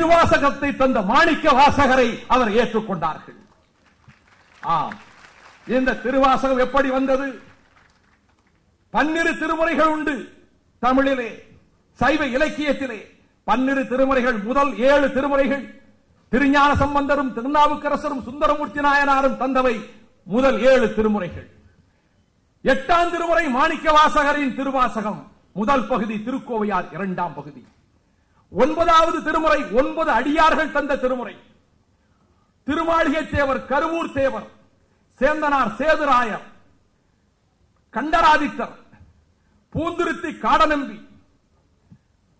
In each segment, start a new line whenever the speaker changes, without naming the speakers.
திருவாசகத்தை தந்த மாணிக்க வாசகரை அவர் ஏற்றுக்கொண்டார்கள். ஆம். இந்த திருவாசகம் எப்படி வந்தது? பன்னிரு திருமுறைகள் உண்டு. தமிழிலே சைவ இலக்கியத்திலே பன்னிரு திருமுறைகள் முதல் ஏழு திருமுறைகள். திருஞான சம்பந்தரும் திருநாவுக்கரசரும் சுந்தரமூர்த்தி நாயனாரும் தந்தவை முதல் ஏழு திருமுறைகள். எட்டாம் திருமுறை மாணிக்க வாசகரின் திருவாசகம் முதல் பகுதி திருக்கோவையார் இரண்டாம் பகுதி. ஒன்பதாவது திருமுறை ஒன்பது அடியார்கள் தந்த திருமுறை. திருமாளிகை தேவர் கருவூர் தேவர் சேந்தனார் சேதுராயர் கண்டராதித்தர் பூந்துருத்தி காடநம்பி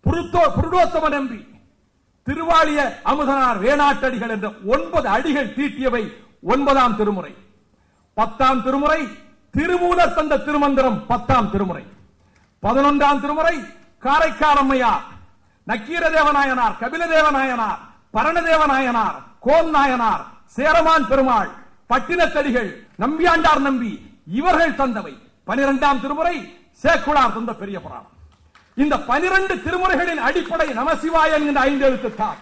புருத்தோ புருடோத்தம நம்பி திருவாளிய அமுதனார் வேணாட்டடிகள் என்ற ஒன்பது அடிகள் தீட்டியவை ஒன்பதாம் திருமுறை. பத்தாம் திருமுறை திருமூலர் தந்த திருமந்திரம் பத்தாம் திருமுறை. பதினொன்றாம் திருமுறை காரைக்காரம்மையார் நக்கீர தேவநாயனார் கபில தேவநாயனார் பரணதேவநாயனார் கோன் நாயனார் சேரமான் பெருமாள் பட்டினத்தடிகள் நம்பியாண்டார் நம்பி இவர்கள் தந்தவை. பனிரெண்டாம் திருமுறை சேக்குளார் தந்த பெரிய புராணம். இந்த பனிரெண்டு திருமுறைகளின் அடிப்படை நமசிவாய என்கிற ஐந்து எழுத்துத்தான்.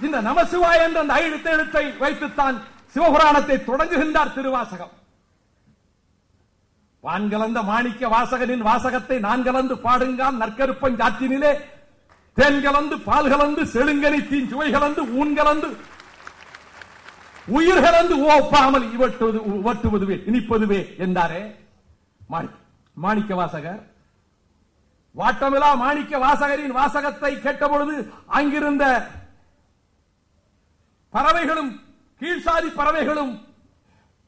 இந்த நமசிவாய என்ற அந்த ஐந்து எழுத்தை வைத்துத்தான் சிவபுராணத்தை தொடங்குகின்றார் திருவாசகம். வான்கலந்த மாணிக்க வாசகனின் வாசகத்தை நான் கலந்து பாடுங்கான் நற்கருப்பன் ஜாத்தினிலே தேன் கலந்து பால் கலந்து செழுங்கனி தீன் சுவை கலந்து ஊன் கலந்து உயிர் கலந்து ஓப்பாமல் இவட்டுவது உவட்டுவதுவே இனிப்பதுவே என்றாரே மாணிக்க வாசகர். வாட்டமிலா மாணிக்க வாசகரின் வாசகத்தை கேட்டபொழுது அங்கிருந்த பறவைகளும் கீழ்சாதி பறவைகளும்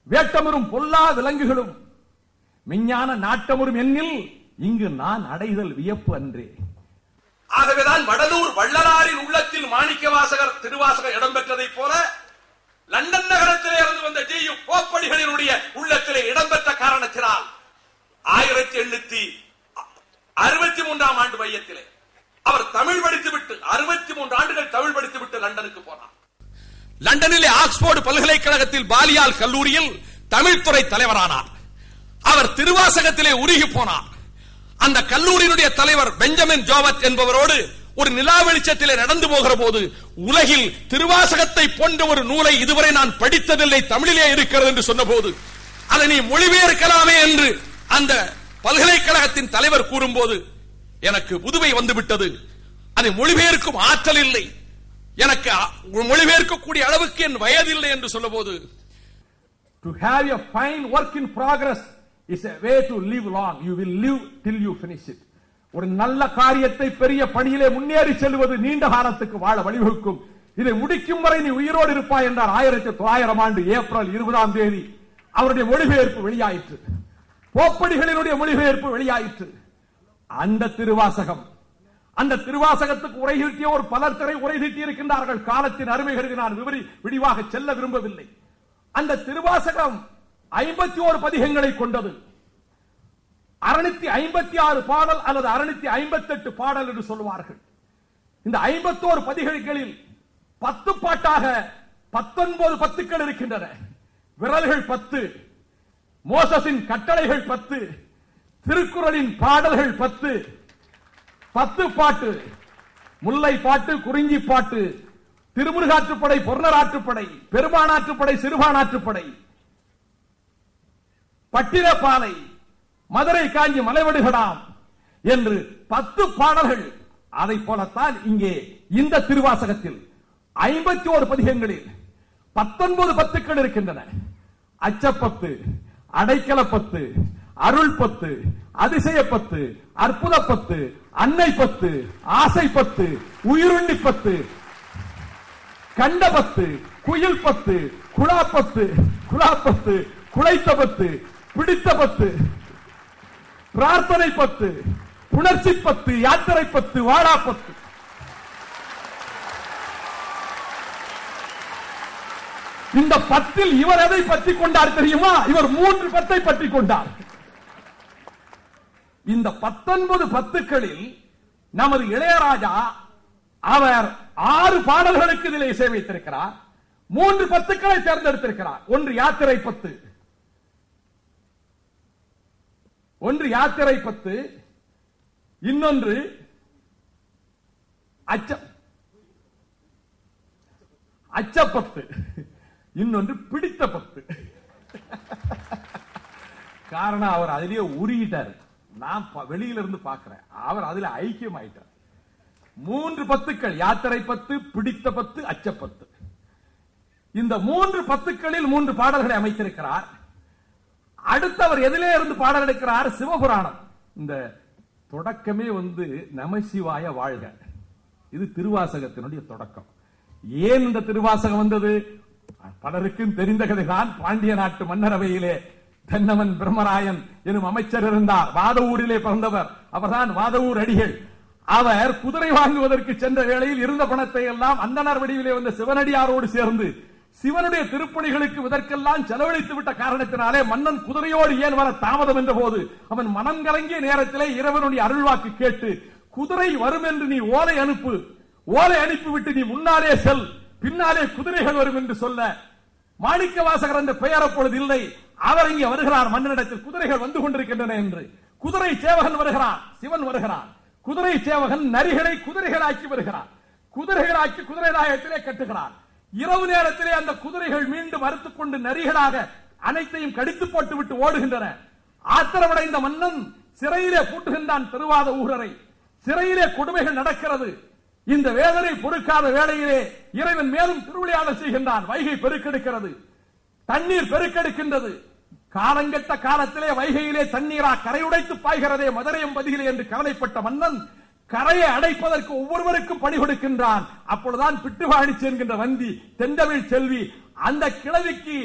வேட்டமரும் பொல்லா விலங்குகளும் விஞ்ஞான நாட்டமுறும் எண்ணில் இங்கு நான் அடைதல் வியப்பு அன்றே.
ஆகவேதான் வடலூர் வள்ளலாரின் உள்ளத்தில் மாணிக்க வாசகர் திருவாசகர் இடம்பெற்றதைப் போல லண்டன் நகரத்திலே இருந்து வந்த ஜி யு போப்படிகளினுடைய உள்ளத்திலே இடம்பெற்ற காரணத்தினால் ஆயிரத்தி எண்ணூத்தி அறுபத்தி மூன்றாம் ஆண்டு மையத்திலே அவர் தமிழ் படித்துவிட்டு அறுபத்தி மூன்று ஆண்டுகள் தமிழ் படித்துவிட்டு லண்டனுக்கு போனார். லண்டனிலே ஆக்ஸ்போர்டு பல்கலைக்கழகத்தில் பாலியால் கல்லூரியில் தமிழ்துறை தலைவரானார். அவர் திருவாசகத்திலே உருகி போனார். அந்த கல்லூரியினுடைய தலைவர் பெஞ்சமின் ஜோவத் என்பவரோடு ஒரு நிலா வெளிச்சத்திலே நடந்து போகிற போது உலகில் திருவாசகத்தை போன்ற ஒரு நூலை இதுவரை நான் படித்ததில்லை தமிழிலே இருக்கிறது என்று சொன்னபோது அதை நீ மொழிபெயர்க்கலாமே என்று அந்த பல்கலைக்கழகத்தின் தலைவர் கூறும்போது எனக்கு புதுவை வந்துவிட்டது. அதை மொழிபெயர்க்கும் ஆற்றல் இல்லை. எனக்கு மொழிபெயர்க்கக்கூடிய அளவுக்கு என் வயது இல்லை என்று சொல்ல
போது to a fine work in a way to live long you will live till you finish it ஒரு நல்ல காரியத்தை பெரிய பணியிலே முன்னேறி செல்வது நீண்ட காலத்துக்கு வாழ வழிவகுக்கும். இதை முடிக்கும் வரை நீ உயிரோடு இருப்பாய் என்றார் ஆயிரத்தி தொள்ளாயிரம் ஆண்டு ஏப்ரல் இருபதாம் தேதி. அவருடைய மொழிபெயர்ப்பு வெளியாயிற்று. போப்படிகளினுடைய மொழிபெயர்ப்பு வெளியாயிற்று. அந்த திருவாசகம். அந்த திருவாசகத்துக்கு உரை தீட்டிய ஒரு பலர் திரை உரை தீட்டி இருக்கின்றார்கள். காலத்தின் அருமைகளுக்கு நான் விவரி விடிவாக செல்ல விரும்பவில்லை. அந்த திருவாசகம் ஐம்பத்தி ஓரு பதிகங்களை கொண்டது. அறுநூத்தி ஐம்பத்தி ஆறு பாடல் அல்லது அறுநூத்தி ஐம்பத்தி எட்டு பாடல் என்று சொல்வார்கள் இந்த ஐம்பத்தோரு பதிகளில் பத்து பாட்டாக பத்தொன்பது பத்துக்கள் இருக்கின்றன. விரல்கள் பத்து மோசஸின் கட்டளைகள் பத்து திருக்குறளின் பாடல்கள் பத்து பத்து பாட்டு முல்லை பாட்டு குறிஞ்சி பாட்டு திருமுருகாற்றுப்படை பொருணராற்றுப்படை பெருமானாற்றுப்படை சிறுபானாற்றுப்படை பட்டினப்பாலை மதுரை காஞ்சி மலைவடுகடாம் என்று பத்து பாடல்கள். அதை போலத்தான் இங்கே இந்த திருவாசகத்தில் ஐம்பத்தி ஓரு பதிகங்களில் பத்தொன்பது பத்துக்கள் இருக்கின்றன. அச்சப்பத்து அடைக்கல பத்து அருள் பத்து அதிசய பத்து அற்புத பத்து அன்னை பத்து ஆசை பத்து உயிருண்ணி பத்து கண்ட பத்து குயில் பத்து குழா பத்து குழா பத்து குழைத்த பத்து பிடித்த பத்து பிரார்த்தனை பத்து புணர்ச்சி பத்து யாத்திரை பத்து வாடா பத்து. இந்த பத்தில் இவர் எதை பற்றி கொண்டார் தெரியுமா? இவர் மூன்று பத்தை பற்றி கொண்டார். இந்த பத்தொன்பது பத்துக்களில் நமது இளையராஜா அவர் ஆறு பாடல்களுக்கு இதில் இசை வைத்திருக்கிறார் மூன்று பத்துக்களை தேர்ந்தெடுத்திருக்கிறார். ஒன்று யாத்திரை பத்து ஒன்று யாத்திரை பத்து இன்னொன்று அச்சம் அச்சப்பத்து இன்னொன்று பிடித்த பத்து காரணம் அவர் அதிலேயே உருகிட்டாரு. நான் வெளியில இருந்து பார்க்கிறேன். அவர் அதுல ஐக்கியம் ஆயிட்டார் மூன்று பத்துக்கள் யாத்திரை பத்து பிடித்த பத்து அச்சப்பத்து. இந்த மூன்று பத்துக்களில் மூன்று பாடல்களை அமைத்திருக்கிறார். அடுத்தவர் எதிலே இருந்து பாடல் எடுக்கிறார் சிவபுராணம். இந்த தொடக்கமே வந்து நமசிவாய வாழ்க. இது திருவாசகத்தினுடைய தொடக்கம். ஏன் இந்த திருவாசகம் வந்தது? பலருக்கும் தெரிந்த கதைதான். பாண்டிய நாட்டு மன்னரவையிலே தென்னவன் பிரம்மராயன் எனும் அமைச்சர் இருந்தார். வாதவூரிலே பிறந்தவர். அவர்தான் வாதவூர் அடிகள். அவர் குதிரை வாங்குவதற்கு சென்ற வேளையில் இருந்த பணத்தை எல்லாம் அந்தனர் வடிவிலே வந்த சிவனடியாரோடு சேர்ந்து சிவனுடைய திருப்பணிகளுக்கு இதற்கெல்லாம் செலவழித்து விட்ட காரணத்தினாலே மன்னன் குதிரையோடு ஏன் வர தாமதம் என்ற போது அவன் மனம் கலங்கிய நேரத்திலே இறைவனுடைய அருள்வாக்கு கேட்டு குதிரை வரும் என்று நீ ஓலை அனுப்பு. ஓலை அனுப்பிவிட்டு நீ முன்னாலே செல். பின்னாலே குதிரைகள் வரும் என்று சொல்ல. மாணிக்க வாசகர் என்ற பெயர் அப்பொழுது இல்லை. அவர் இங்கே வருகிறார் மன்னனிடத்தில். குதிரைகள் வந்து கொண்டிருக்கின்றன என்று. குதிரை சேவகன் வருகிறான் சிவன் வருகிறான் குதிரை சேவகன் நரிகளை குதிரைகளாக்கி வருகிறார். குதிரைகளாக்கி குதிரை நாயகத்திலே கட்டுகிறான் இரவு நேரத்திலே அந்த குதிரைகள் மீண்டும் அறுத்துக் கொண்டு நரிகளாக அனைத்தையும் கடித்து போட்டு விட்டு ஓடுகின்றன. ஆத்திரமடைந்த மன்னன் சிறையிலே பூட்டுகின்றான் திருவாத ஊரரை. சிறையிலே கொடுமைகள் நடக்கிறது. இந்த வேதனை பொறுக்காத வேளையிலே இறைவன் மேலும் திருவிளையாட செய்கின்றான். வைகை பெருக்கெடுக்கிறது. தண்ணீர் பெருக்கெடுக்கின்றது. காலங்கெட்ட காலத்திலே வைகையிலே தண்ணீரா கரையுடைத்து பாய்கிறதே மதுரையம் பதிகிலே என்று கவலைப்பட்ட மன்னன் கரையை அடைப்பதற்கு ஒவ்வொருவருக்கும் பணி கொடுக்கின்றான். அப்பொழுதுதான் பிட்டுவாணி என்கின்ற வந்தி தெண்டமிழ் செல்வி அந்த கிழவிக்கு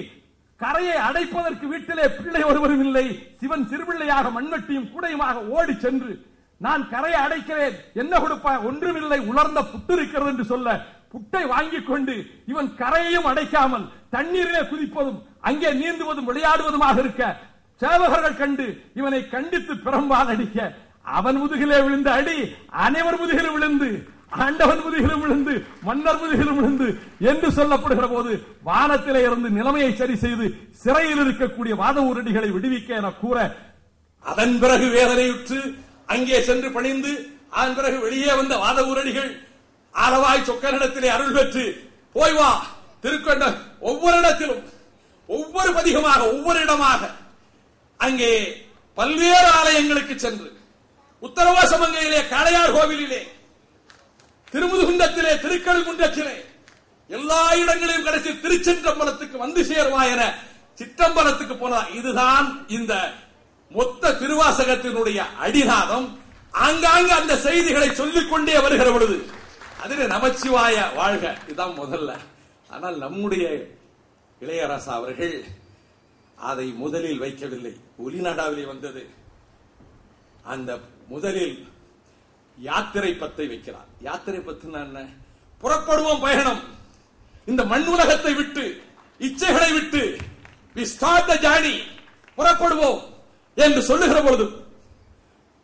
கரையை அடைப்பதற்கு வீட்டிலே பிள்ளை ஒருவரும் இல்லை. சிவன் சிறுபிள்ளையாக மண்வெட்டியும் கூடையுமாக ஓடி சென்று நான் கரையை அடைக்கிறேன். என்ன கொடுப்பா? ஒன்றுமில்லை. உலர்ந்த புட்டு இருக்கிறது என்று சொல்ல புட்டை வாங்கிக் கொண்டு இவன் கரையையும் அடைக்காமல் தண்ணீரிலே குதிப்பதும் அங்கே நீந்துவதும் விளையாடுவதுமாக இருக்க சேவகர்கள் கண்டு இவனை கண்டித்து பிரம்பால் அடிக்க அவன் முதுகிலே விழுந்த அடி அனைவர் முதுகிலும் விழுந்து ஆண்டவன் முதுகிலும் விழுந்து மன்னர் முதுகிலும் விழுந்து என்று சொல்லப்படுகிற போது வானத்திலே இருந்து நிலைமையை சரி செய்து சிறையில் இருக்கக்கூடிய வாத ஊரடிகளை விடுவிக்க என கூற
அதன் பிறகு வேதனையுற்று அங்கே சென்று பணிந்து அதன் பிறகு வெளியே வந்த வாத ஊரடிகள் ஆலவாய் சொக்கனிடத்திலே அருள் பெற்று போய் வா திருக்கொண்ட ஒவ்வொரு இடத்திலும் ஒவ்வொரு பதிகமாக ஒவ்வொரு இடமாக அங்கே பல்வேறு ஆலயங்களுக்கு சென்று உத்தரவாசமங்கையிலே காளையார் கோவிலிலே திருமுதுகுண்டத்திலே திருக்கழுகுண்டத்திலே எல்லா இடங்களையும் கடைசி திருச்செந்தம்பலத்துக்கு வந்து சேருவா என சிற்றம்பலத்துக்கு போனா இதுதான் இந்த மொத்த திருவாசகத்தினுடைய அடிநாதம். ஆங்காங்கு அந்த செய்திகளை சொல்லிக் கொண்டே வருகிற பொழுது அதில் நமச்சிவாய வாழ்க. இதுதான் முதல்ல. ஆனால் நம்முடைய இளையராசா அவர்கள் அதை முதலில் வைக்கவில்லை. ஒலிநாடாவிலே வந்தது. அந்த முதலில் யாத்திரை பத்தை வைக்கிறார். யாத்திரை பத்துனா என்ன? புறப்படுவோம் பயணம். இந்த மண் உலகத்தை விட்டு இச்சைகளை விட்டு we start புறப்படுவோம் என்று சொல்லுகிற பொழுது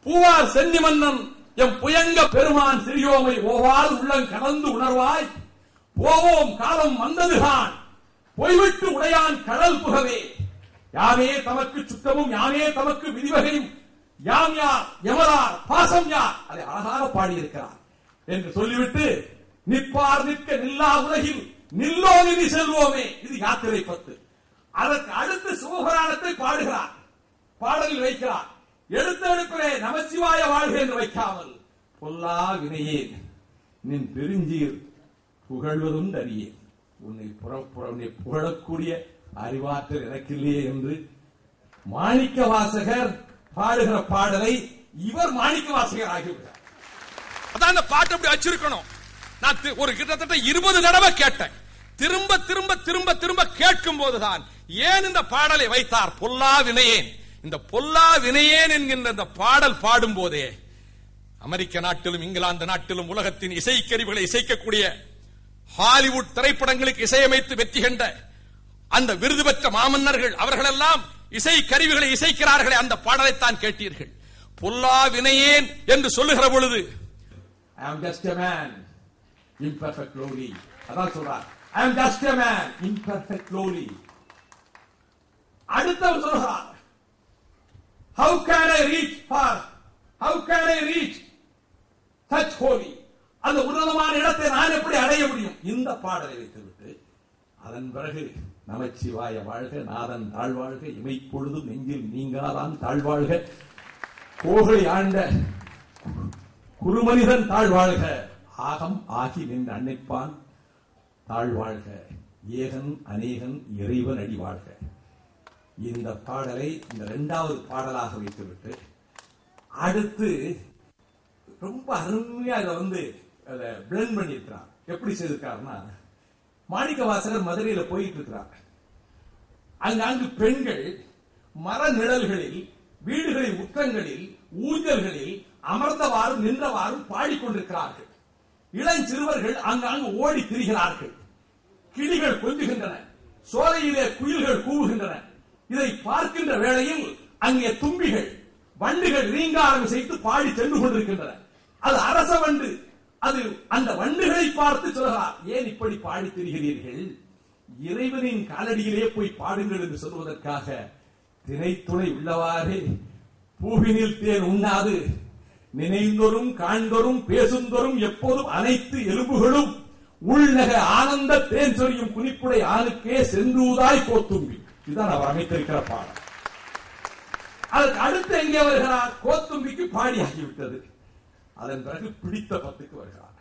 பூவார் சென்னி மன்னன் எம் புயங்க பெருமான் சிறியோமை ஓவால் உள்ளம் கலந்து உணர்வாய் போவோம் காலம் வந்ததுதான் போய்விட்டு உடையான் கடல் புகவே. யாமே தமக்கு சுத்தமும் யாமே தமக்கு விதிவகையும் யாம் யார்? எவரார்? பாசம் யார்? அதை அழகாக பாடியிருக்கிறார். என்று சொல்லிவிட்டு நிற்பார் நிற்க நில்லா உலகில் நில்லோ நிதி செல்வோமே. இது யாத்திரை பத்து. அதற்கு அடுத்து சிவபுராணத்தை பாடுகிறார். பாடலில் வைக்கிறார். எடுத்தெடுப்பிலே நமச்சிவாய வாழ்க என்று வைக்காமல் பொல்லா வினையேன் நின் பெருஞ்சீர் புகழ்வதும் அறியேன் உன்னை புற- புற- உன்னை புகழக்கூடிய அறிவாற்றல் எனக்கில்லையே என்று மாணிக்க வாசகர் பாடுகிற பாடலை இவர் மாணிக்க வாசகர் ஆகிவிட்டார்.
அதான் அந்த பாட்டு அப்படி வச்சிருக்கணும். நான் ஒரு கிட்டத்தட்ட இருபது தடவை கேட்டேன். திரும்ப திரும்ப திரும்ப திரும்ப கேட்கும் போதுதான் ஏன் இந்த பாடலை வைத்தார்? பொல்லா வினையேன். இந்த பொல்லா வினையேன் என்கின்ற இந்த பாடல் பாடும் போதே அமெரிக்க நாட்டிலும் இங்கிலாந்து நாட்டிலும் உலகத்தின் இசைக்கருவிகளை இசைக்கக்கூடிய ஹாலிவுட் திரைப்படங்களுக்கு இசையமைத்து வெற்றி கண்ட அந்த விருது பெற்ற மாமன்னர்கள் அவர்களெல்லாம் இசை கருவிகளை இசைக்கிறார்களே அந்த பாடலைத்தான் கேட்டீர்கள் புல்லா வினையேன் என்று சொல்லுகிற பொழுது
I am just a man, imperfect lowly. அதான் சொல்றார் I am just a man, imperfect lowly. அடுத்தவர் சொல்கிறார் How can I reach far? How can I reach such holy? அந்த உன்னதமான இடத்தை நான் எப்படி அடைய முடியும் இந்த பாடலை வைத்துவிட்டு அதன் பிறகு நமச்சிவாய வாழ்க நாதன் தாழ்வாழ்க இமைப்பொழுதும் நெஞ்சில் நீங்காதான் தாழ்வாழ்க. கோகை ஆண்ட குருமனிதன் தாழ்வாழ்க. ஆகம் ஆகி நின்று அன்னைப்பான் தாழ்வாழ்க. ஏகன் அநேகன் இறைவன் அடி வாழ்க இந்த பாடலை இந்த இரண்டாவது பாடலாக வைத்துவிட்டு அடுத்து ரொம்ப அருமையா இதை வந்து அதை பிளெண்ட் பண்ணியிருக்கிறான். எப்படி செய்திருக்காருன்னா மாணிக்க வாசகர் மதுரையில போயிட்டு இருக்கிறார் அங்காங்கு பெண்கள் மர நிழல்களில் வீடுகளின் முற்றங்களில் ஊஞ்சல்களில் அமர்ந்தவாறும் நின்றவாறும் பாடிக்கொண்டிருக்கிறார்கள். இளஞ்சிறுவர்கள் அங்காங்கு ஓடி திரிகிறார்கள். கிளிகள் கொஞ்சுகின்றன. சோலையிலே குயில்கள் கூவுகின்றன. இதை பார்க்கின்ற வேளையில் அங்கே தும்பிகள் வண்டுகள் ரீங்காரம் செய்து பாடி சென்று கொண்டிருக்கின்றன. அது அரச வண்டு. அது அந்த வண்டுகளை பார்த்து சொல்கிறார். ஏன் இப்படி பாடி திரிகிறீர்கள்? இறைவனின் காலடியிலே போய் பாடுங்கள் என்று சொல்வதற்காக திரைத்துணை உள்ளவாறே பூவினில் தேன் உண்ணாது. நினைந்தொரும் காண்தொரும் பேசுந்தொரும் எப்போதும் அனைத்து எலும்புகளும் உள்நக ஆனந்த தேன் சொரியும் குனிப்புடை ஆணுக்கே சென்றூதாய் கோத்தும்பி. இதுதான் அவர் அமைத்திருக்கிற பாடம் அதற்கு அடுத்து எங்கே வருகிறார்? கோத்தும்பிக்கு பாடியாகிவிட்டது. அதன் பிறகு பிடித்த பத்துக்கு வருகிறார்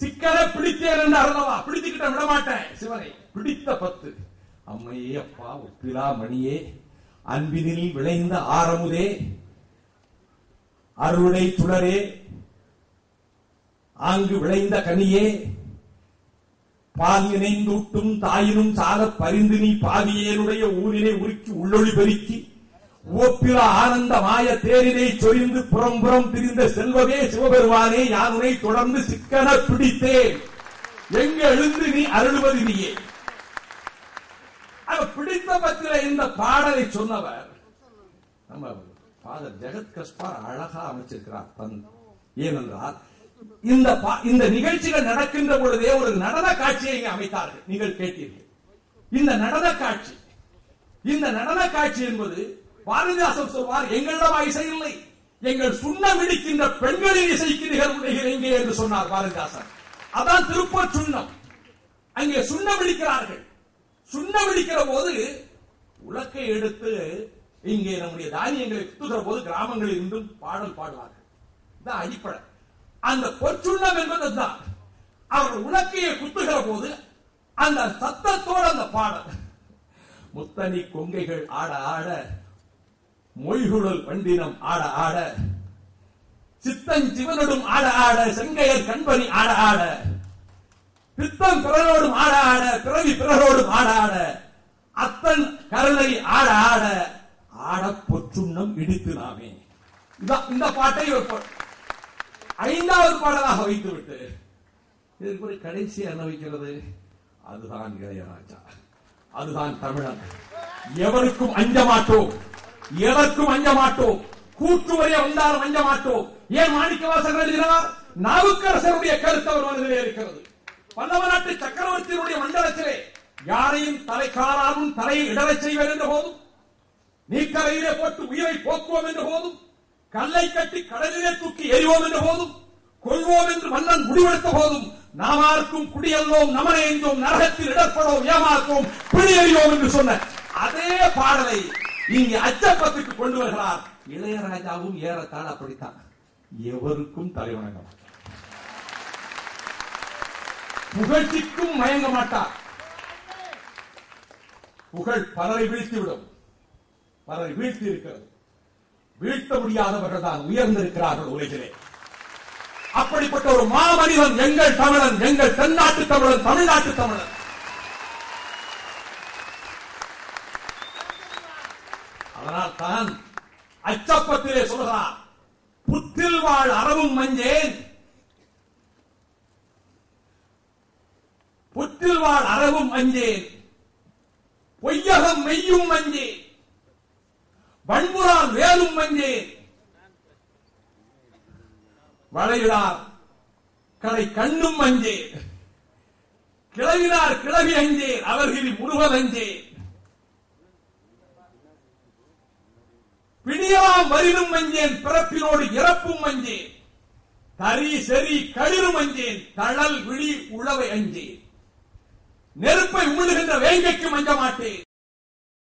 சிக்கலை பிடித்தேன் என்று அருளவா? பிடித்துக்கிட்ட விட மாட்டேன் சிவனை பிடித்த பத்து. அம்மையே அப்பா ஒப்பிலா மணியே அன்பினில் விளைந்த ஆரமுதே அருளை சுடரே ஆங்கு விளைந்த கனியே பால் இணைந்தூட்டும் தாயினும் சால பரிந்து நீ பாவியேனுடைய ஊரினை உருக்கி உள்ளொளி பெருக்கி ஓப்பில ஆனந்த மாய தேரினை சொரிந்து புறம் புறம் திரிந்த செல்வமே சிவபெருமானே யானுனை தொடர்ந்து சிக்கன பிடித்தேன். எங்க எழுந்து நீ அருள்வது நீயே. அவ பிடித்த பத்திர இந்த பாடலை சொன்னவர் நம்ம பாதர் ஜெகத் கஸ்பார் அழகா அமைச்சிருக்கிறார் தன் ஏனென்றால் இந்த பா- இந்த நிகழ்ச்சிகள் நடக்கின்ற பொழுதே ஒரு நடன காட்சியை இங்கே அமைத்தார்கள். நீங்கள் கேட்டீர்கள். இந்த நடன காட்சி இந்த நடன காட்சி என்பது பாரதிதாசன் சொல்வார் எங்களிடம் இசை இல்லை. எங்கள் சுண்ணம் இடிக்கின்ற பெண்களின் இசைக்கு நிகழ்வுகள் எங்கே என்று சொன்னார் பாரதிதாசன். அதான் திருப்பூர் சுண்ணம். அங்கே சுண்ணம் இடிக்கிறார்கள். சுண்ணம் இடிக்கிற போது உலக்கை எடுத்து இங்கே நம்முடைய தானியங்களை குத்துகிற போது கிராமங்களில் இருந்தும் பாடல் பாடுவார்கள். இதான் அடிப்படை. அந்த பொற்சுண்ணம் என்பது தான். அவர் உலக்கையை குத்துகிற போது அந்த சத்தத்தோடு அந்த பாடல். முத்தனி கொங்கைகள் ஆட ஆட மொய்குழல் வண்டினம் ஆட ஆட சித்தன் சிவனோடும் ஆட ஆட செங்கையர் கண்பனி ஆட ஆட பித்தம் பிறரோடும் ஆட ஆட பிறவி பிறரோடும் ஆட ஆட அத்தன் கருணை ஆட ஆட ஆட பொற்றுண்ணம் இடித்து நாமே. இந்த பாட்டை ஒரு ஐந்தாவது பாடலாக வைத்துவிட்டு இதற்கு ஒரு கடைசி என்ன வைக்கிறது? அதுதான் இளையராஜா. அதுதான் தமிழன். எவருக்கும் அஞ்ச மாட்டோம். எதற்கும் அஞ்ச மாட்டோம். கூற்று வரைய வந்தாலும் அஞ்ச மாட்டோம். ஏன் மாணிக்கவாசகர் எழுதினார்? நாவுக்கரசருடைய கருத்து அவர் மனதிலே இருக்கிறது. பல்லவ நாட்டு சக்கரவர்த்தியினுடைய மண்டலத்திலே யாரையும் தலை காலாலும் தலையை இடரச் செய்வேன் என்ற போதும் நீக்கரையிலே போட்டு உயிரை போக்குவோம் என்ற போதும் கல்லை கட்டி கடலிலே தூக்கி எறிவோம் என்ற போதும் கொள்வோம் என்று மன்னன் முடிவெடுத்த போதும் நாமார்க்கும் குடியல்லோம் நமனேந்தோம் நரகத்தில் இடர்படோம் ஏமாற்றோம் பிடியறியோம் என்று சொன்ன அதே பாடலை இங்கே அச்சப்பத்துக்கு கொண்டு வருகிறார். இளையராஜாவும் ஏறத்தாழ அப்படித்தான். எவருக்கும் தலைவணங்க மாட்டார். புகழ்ச்சிக்கும் மயங்க மாட்டார். புகழ் பலரை வீழ்த்திவிடும். பலரை வீழ்த்தி இருக்கிறது. வீழ்த்த முடியாதவர்கள் தான் உயர்ந்திருக்கிறார்கள் உலகிலே. அப்படிப்பட்ட ஒரு மாமனிதன் எங்கள் தமிழன் எங்கள் தென்னாட்டு தமிழன் தமிழ்நாட்டு தமிழன் அதனால் தான் அச்சப்பத்திலே சொல்கிறார் புத்தில் வாழ் அறவும் மஞ்சேன். புத்தில் வாழ் அறவும் மஞ்சேன். பொய்யகம் மெய்யும் மஞ்சேன். வன்புறால் வேலும் மஞ்சேன். வளையிடார் கடை கண்ணும் அஞ்சேன் கிளவினார் கிளவி அஞ்சேன் அவர்களில் முருகன் அஞ்சேன். பிடியலாம் வரினும் மஞ்சேன் பிறப்பினோடு இறப்பும் மஞ்சேன் தரி செறி களிரும் அஞ்சேன் தழல் விழி உழவை அஞ்சேன். நெருப்பை உமிழுகின்ற
வேங்கைக்கு மஞ்ச மாட்டேன்.